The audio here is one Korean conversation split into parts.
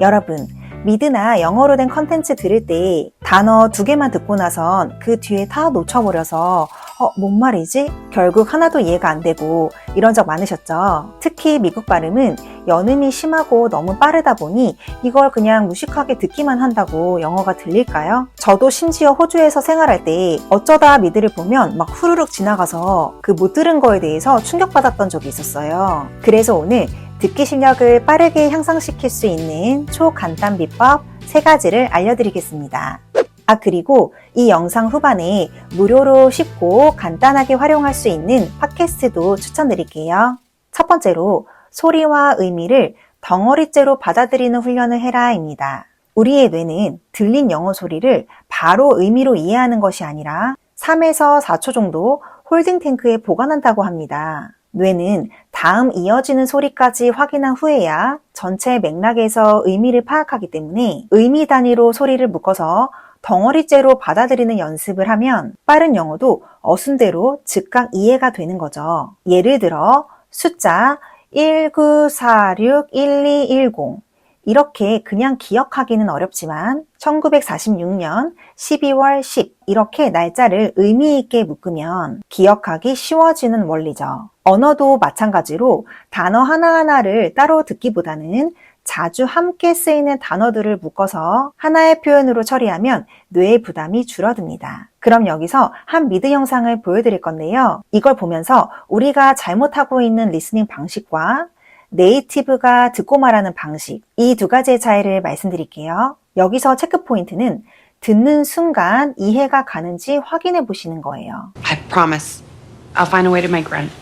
여러분, 미드나 영어로 된 컨텐츠 들을 때 단어 두 개만 듣고 나선 그 뒤에 다 놓쳐버려서 어, 뭔 말이지? 결국 하나도 이해가 안 되고 이런 적 많으셨죠? 특히 미국 발음은 연음이 심하고 너무 빠르다 보니 이걸 그냥 무식하게 듣기만 한다고 영어가 들릴까요? 저도 심지어 호주에서 생활할 때 어쩌다 미드를 보면 막 후루룩 지나가서 그 못 들은 거에 대해서 충격받았던 적이 있었어요. 그래서 오늘 듣기 실력을 빠르게 향상시킬 수 있는 초간단 비법 3가지를 알려드리겠습니다. 아, 그리고 이 영상 후반에 무료로 쉽고 간단하게 활용할 수 있는 팟캐스트도 추천드릴게요. 첫 번째로 소리와 의미를 덩어리째로 받아들이는 훈련을 해라입니다. 우리의 뇌는 들린 영어 소리를 바로 의미로 이해하는 것이 아니라 3에서 4초 정도 홀딩 탱크에 보관한다고 합니다. 뇌는 다음 이어지는 소리까지 확인한 후에야 전체 맥락에서 의미를 파악하기 때문에 의미 단위로 소리를 묶어서 덩어리째로 받아들이는 연습을 하면 빠른 영어도 어순대로 즉각 이해가 되는 거죠. 예를 들어 숫자 19461210 이렇게 그냥 기억하기는 어렵지만 1946년 12월 10 이렇게 날짜를 의미 있게 묶으면 기억하기 쉬워지는 원리죠. 언어도 마찬가지로 단어 하나하나를 따로 듣기보다는 자주 함께 쓰이는 단어들을 묶어서 하나의 표현으로 처리하면 뇌의 부담이 줄어듭니다. 그럼 여기서 한 미드 영상을 보여드릴 건데요. 이걸 보면서 우리가 잘못하고 있는 리스닝 방식과 네이티브가 듣고 말하는 방식, 이 두 가지의 차이를 말씀드릴게요. 여기서 체크 포인트는 듣는 순간 이해가 가는지 확인해 보시는 거예요. I promise. I'll find a way to make rent.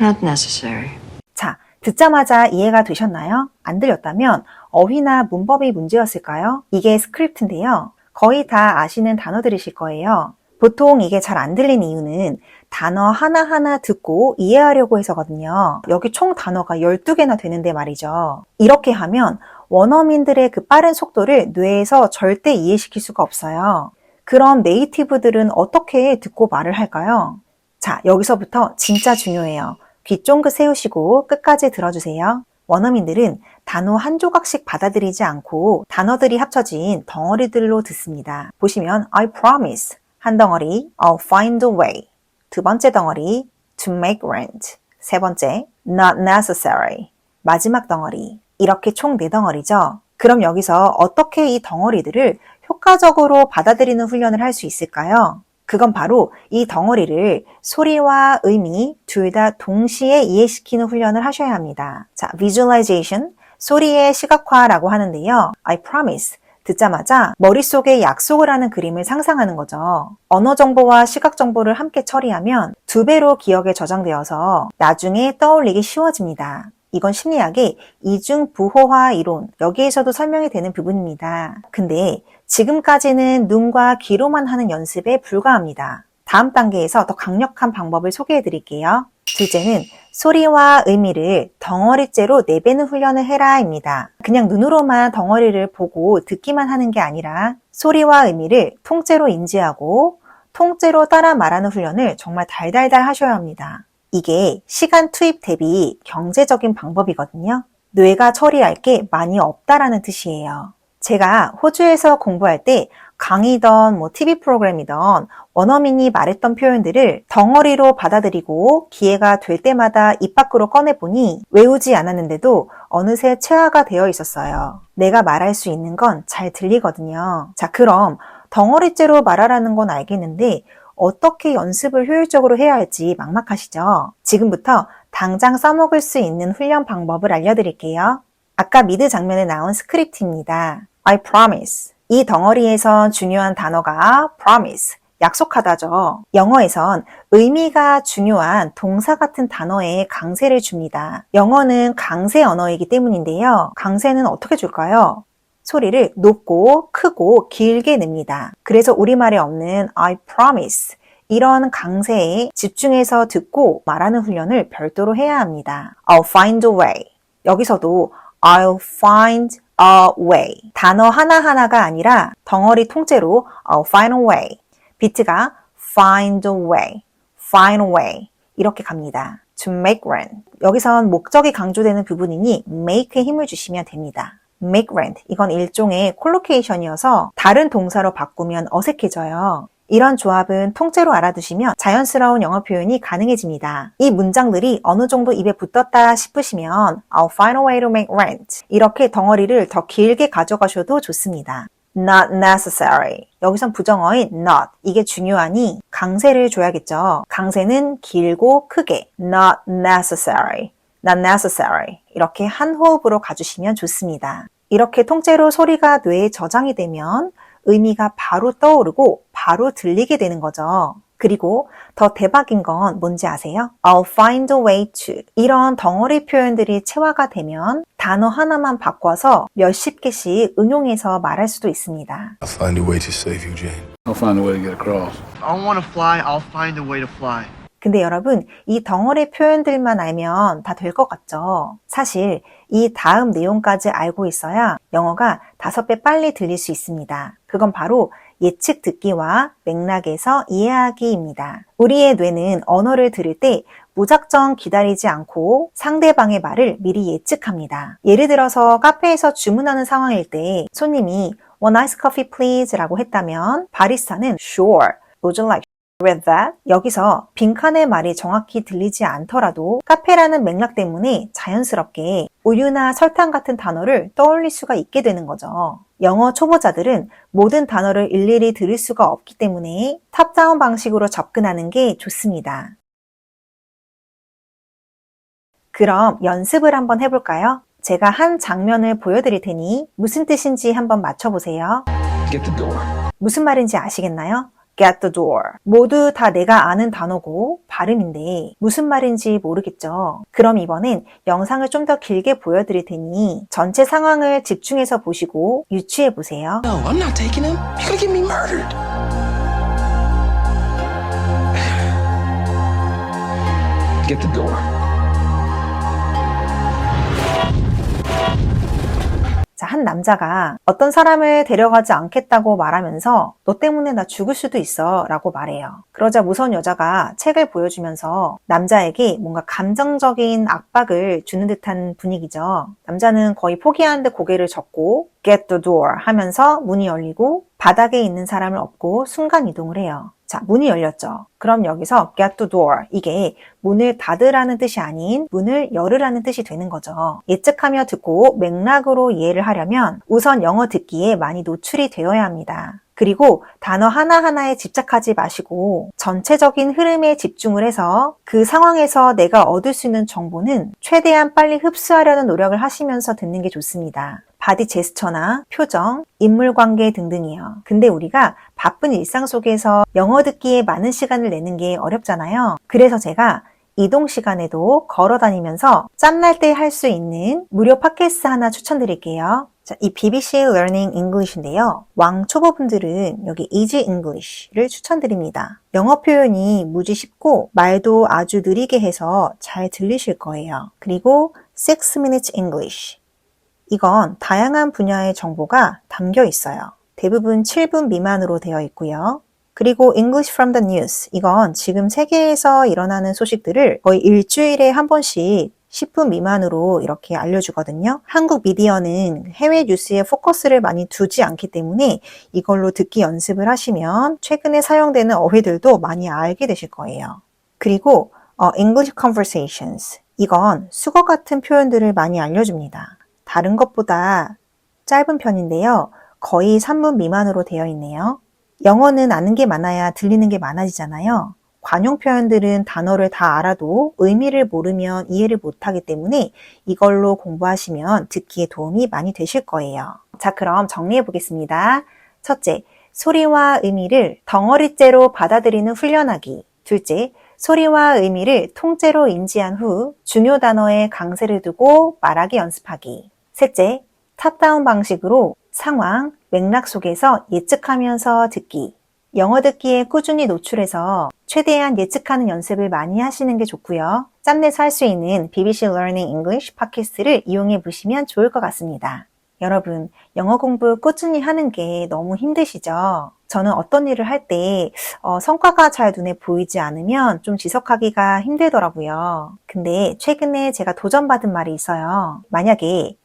Not necessary. 자, 듣자마자 이해가 되셨나요? 안 들렸다면 어휘나 문법이 문제였을까요? 이게 스크립트인데요. 거의 다 아시는 단어들이실 거예요. 보통 이게 잘 안 들린 이유는 단어 하나하나 듣고 이해하려고 해서거든요. 여기 총 단어가 12개나 되는데 말이죠. 이렇게 하면 원어민들의 그 빠른 속도를 뇌에서 절대 이해시킬 수가 없어요. 그럼 네이티브들은 어떻게 듣고 말을 할까요? 자, 여기서부터 진짜 중요해요. 귀 쫑긋 세우시고 끝까지 들어주세요. 원어민들은 단어 한 조각씩 받아들이지 않고 단어들이 합쳐진 덩어리들로 듣습니다. 보시면 I promise 한 덩어리 I'll find a way 두 번째 덩어리 to make rent 세 번째 not necessary 마지막 덩어리 이렇게 총 네 덩어리죠. 그럼 여기서 어떻게 이 덩어리들을 효과적으로 받아들이는 훈련을 할 수 있을까요? 그건 바로 이 덩어리를 소리와 의미 둘 다 동시에 이해시키는 훈련을 하셔야 합니다. 자, visualization, 소리의 시각화라고 하는데요. I promise. 듣자마자 머릿속에 약속을 하는 그림을 상상하는 거죠. 언어 정보와 시각 정보를 함께 처리하면 두 배로 기억에 저장되어서 나중에 떠올리기 쉬워집니다. 이건 심리학의 이중 부호화 이론, 여기에서도 설명이 되는 부분입니다. 근데 지금까지는 눈과 귀로만 하는 연습에 불과합니다. 다음 단계에서 더 강력한 방법을 소개해 드릴게요. 둘째는 소리와 의미를 덩어리째로 내배는 훈련을 해라입니다. 그냥 눈으로만 덩어리를 보고 듣기만 하는 게 아니라 소리와 의미를 통째로 인지하고 통째로 따라 말하는 훈련을 정말 달달달 하셔야 합니다. 이게 시간 투입 대비 경제적인 방법이거든요. 뇌가 처리할 게 많이 없다라는 뜻이에요. 제가 호주에서 공부할 때 강의던 뭐 TV 프로그램이던 원어민이 말했던 표현들을 덩어리로 받아들이고 기회가 될 때마다 입 밖으로 꺼내보니 외우지 않았는데도 어느새 체화가 되어 있었어요. 내가 말할 수 있는 건 잘 들리거든요. 자, 그럼 덩어리째로 말하라는 건 알겠는데 어떻게 연습을 효율적으로 해야 할지 막막하시죠? 지금부터 당장 써먹을 수 있는 훈련 방법을 알려드릴게요. 아까 미드 장면에 나온 스크립트입니다. I promise. 이 덩어리에선 중요한 단어가 promise, 약속하다죠. 영어에선 의미가 중요한 동사 같은 단어에 강세를 줍니다. 영어는 강세 언어이기 때문인데요. 강세는 어떻게 줄까요? 소리를 높고 크고 길게 냅니다. 그래서 우리말에 없는 I promise 이런 강세에 집중해서 듣고 말하는 훈련을 별도로 해야 합니다. I'll find a way. 여기서도 I'll find a way. 단어 하나하나가 아니라 덩어리 통째로 find a way. 비트가 find a way, find a way 이렇게 갑니다. to make rent. 여기선 목적이 강조되는 부분이니 make에 힘을 주시면 됩니다. make rent. 이건 일종의 콜로케이션이어서 다른 동사로 바꾸면 어색해져요. 이런 조합은 통째로 알아두시면 자연스러운 영어 표현이 가능해집니다. 이 문장들이 어느 정도 입에 붙었다 싶으시면 I'll find a way to make rent. 이렇게 덩어리를 더 길게 가져가셔도 좋습니다. Not necessary. 여기선 부정어인 not. 이게 중요하니 강세를 줘야겠죠. 강세는 길고 크게. Not necessary. Not necessary. 이렇게 한 호흡으로 가주시면 좋습니다. 이렇게 통째로 소리가 뇌에 저장이 되면 의미가 바로 떠오르고 바로 들리게 되는 거죠. 그리고 더 대박인 건 뭔지 아세요? I'll find a way to. 이런 덩어리 표현들이 체화가 되면 단어 하나만 바꿔서 몇십 개씩 응용해서 말할 수도 있습니다. I'll find a way to save you, Jane. I'll find a way to get across. I want to fly, I'll find a way to fly. 근데 여러분, 이 덩어리 표현들만 알면 다 될 것 같죠? 사실 이 다음 내용까지 알고 있어야 영어가 다섯 배 빨리 들릴 수 있습니다. 그건 바로 예측 듣기와 맥락에서 이해하기입니다. 우리의 뇌는 언어를 들을 때 무작정 기다리지 않고 상대방의 말을 미리 예측합니다. 예를 들어서 카페에서 주문하는 상황일 때 손님이 One ice coffee please 라고 했다면 바리스타는 Sure. Would you like with that? 여기서 빈칸의 말이 정확히 들리지 않더라도 카페라는 맥락 때문에 자연스럽게 우유나 설탕 같은 단어를 떠올릴 수가 있게 되는 거죠. 영어 초보자들은 모든 단어를 일일이 들을 수가 없기 때문에 탑다운 방식으로 접근하는 게 좋습니다. 그럼 연습을 한번 해볼까요? 제가 한 장면을 보여드릴 테니 무슨 뜻인지 한번 맞춰보세요. 무슨 말인지 아시겠나요? Get the door. 모두 다 내가 아는 단어고 발음인데 무슨 말인지 모르겠죠. 그럼 이번엔 영상을 좀 더 길게 보여드릴 테니 전체 상황을 집중해서 보시고 유추해 보세요. No, I'm not taking him. You're gonna get me murdered. Get the door. 자, 한 남자가 어떤 사람을 데려가지 않겠다고 말하면서 너 때문에 나 죽을 수도 있어 라고 말해요. 그러자 무서운 여자가 책을 보여주면서 남자에게 뭔가 감정적인 압박을 주는 듯한 분위기죠. 남자는 거의 포기하는 듯 고개를 젓고 get the door 하면서 문이 열리고 바닥에 있는 사람을 업고 순간 이동을 해요. 자, 문이 열렸죠. 그럼 여기서 get the door 이게 문을 닫으라는 뜻이 아닌 문을 열으라는 뜻이 되는 거죠. 예측하며 듣고 맥락으로 이해를 하려면 우선 영어 듣기에 많이 노출이 되어야 합니다. 그리고 단어 하나하나에 집착하지 마시고 전체적인 흐름에 집중을 해서 그 상황에서 내가 얻을 수 있는 정보는 최대한 빨리 흡수하려는 노력을 하시면서 듣는 게 좋습니다. 바디 제스처나 표정, 인물 관계 등등이요. 근데 우리가 바쁜 일상 속에서 영어 듣기에 많은 시간을 내는 게 어렵잖아요. 그래서 제가 이동 시간에도 걸어 다니면서 짬날 때 할 수 있는 무료 팟캐스트 하나 추천드릴게요. 자, 이 BBC Learning English인데요. 왕 초보분들은 여기 Easy English를 추천드립니다. 영어 표현이 무지 쉽고 말도 아주 느리게 해서 잘 들리실 거예요. 그리고 6 Minutes English. 이건 다양한 분야의 정보가 담겨 있어요. 대부분 7분 미만으로 되어 있고요. 그리고 English from the News. 이건 지금 세계에서 일어나는 소식들을 거의 일주일에 한 번씩 10분 미만으로 이렇게 알려주거든요. 한국 미디어는 해외 뉴스에 포커스를 많이 두지 않기 때문에 이걸로 듣기 연습을 하시면 최근에 사용되는 어휘들도 많이 알게 되실 거예요. 그리고 어, English Conversations. 이건 수거 같은 표현들을 많이 알려줍니다. 다른 것보다 짧은 편인데요. 거의 3분 미만으로 되어 있네요. 영어는 아는 게 많아야 들리는 게 많아지잖아요. 관용 표현들은 단어를 다 알아도 의미를 모르면 이해를 못하기 때문에 이걸로 공부하시면 듣기에 도움이 많이 되실 거예요. 자, 그럼 정리해 보겠습니다. 첫째, 소리와 의미를 덩어리째로 받아들이는 훈련하기. 둘째, 소리와 의미를 통째로 인지한 후 중요 단어에 강세를 두고 말하기 연습하기. 셋째, 탑다운 방식으로 상황, 맥락 속에서 예측하면서 듣기. 영어 듣기에 꾸준히 노출해서 최대한 예측하는 연습을 많이 하시는 게 좋고요. 짬내서 할 수 있는 BBC Learning English 팟캐스트를 이용해 보시면 좋을 것 같습니다. 여러분, 영어 공부 꾸준히 하는 게 너무 힘드시죠? 저는 어떤 일을 할때 성과가 잘 눈에 보이지 않으면 좀 지속하기가 힘들더라고요. 근데 최근에 제가 도전받은 말이 있어요. 만약에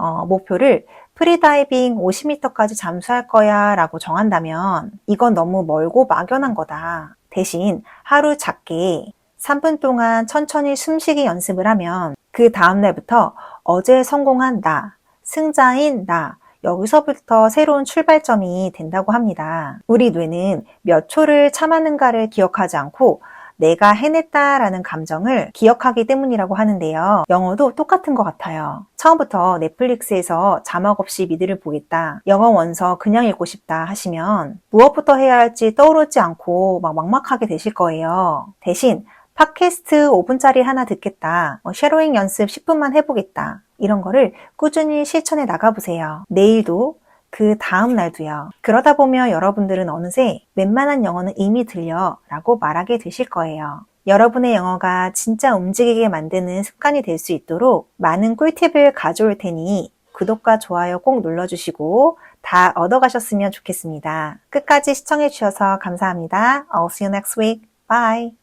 어, 목표를 프리다이빙 50m까지 잠수할 거야 라고 정한다면 이건 너무 멀고 막연한 거다. 대신 하루 작게 3분 동안 천천히 숨쉬기 연습을 하면 그 다음날부터 어제 성공한 나, 승자인 나, 여기서부터 새로운 출발점이 된다고 합니다. 우리 뇌는 몇 초를 참았는가를 기억하지 않고 내가 해냈다라는 감정을 기억하기 때문이라고 하는데요. 영어도 똑같은 것 같아요. 처음부터 넷플릭스에서 자막 없이 미드를 보겠다. 영어 원서 그냥 읽고 싶다 하시면 무엇부터 해야 할지 떠오르지 않고 막 막막하게 되실 거예요. 대신 팟캐스트 5분짜리 하나 듣겠다. 뭐 쉐로잉 연습 10분만 해보겠다. 이런 거를 꾸준히 실천해 나가보세요. 내일도 그 다음 날도요. 그러다 보면 여러분들은 어느새 웬만한 영어는 이미 들려 라고 말하게 되실 거예요. 여러분의 영어가 진짜 움직이게 만드는 습관이 될 수 있도록 많은 꿀팁을 가져올 테니 구독과 좋아요 꼭 눌러주시고 다 얻어가셨으면 좋겠습니다. 끝까지 시청해주셔서 감사합니다. I'll see you next week. Bye.